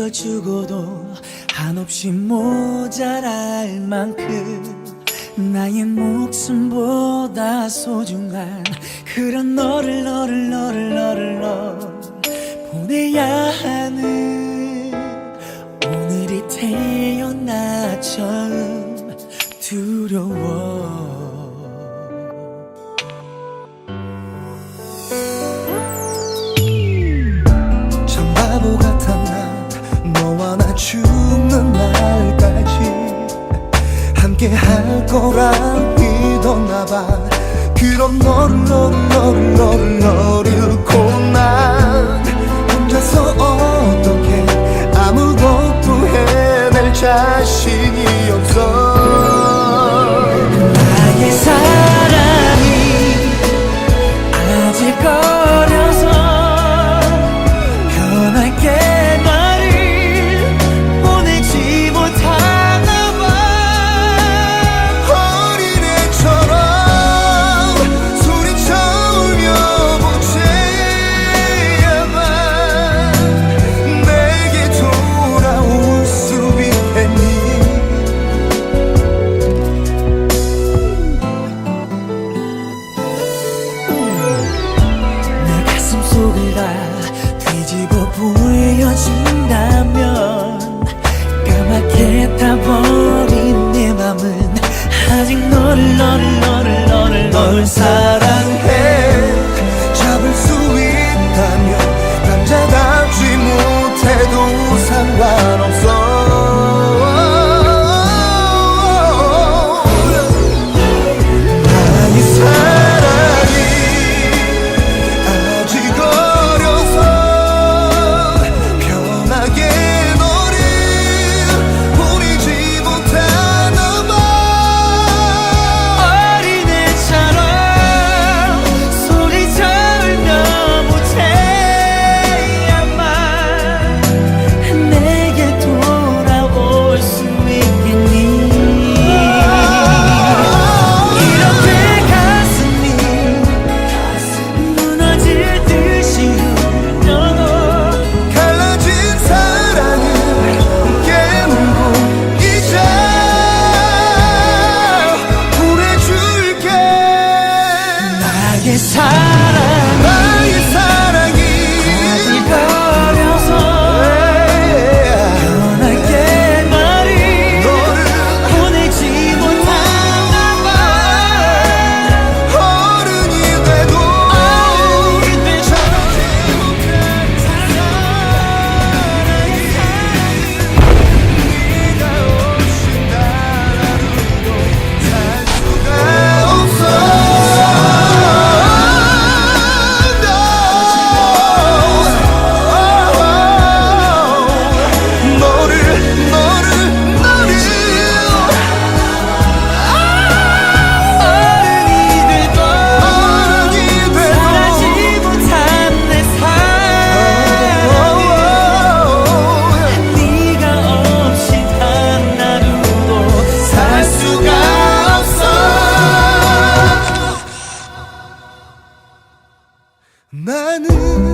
걸 주고도 한없이 모자랄 만큼 나의 목숨보다 소중한 그런 너를 너를 너를 너를 너 보내야 하는 오늘이 태어나 처음 두려워 거라 사라진다면 까맣게 타버린 내 맘은 아직 너를 너를 너를 너를 널 사랑해. 잡을 수 있다면 남자답지 못해도 상관 나는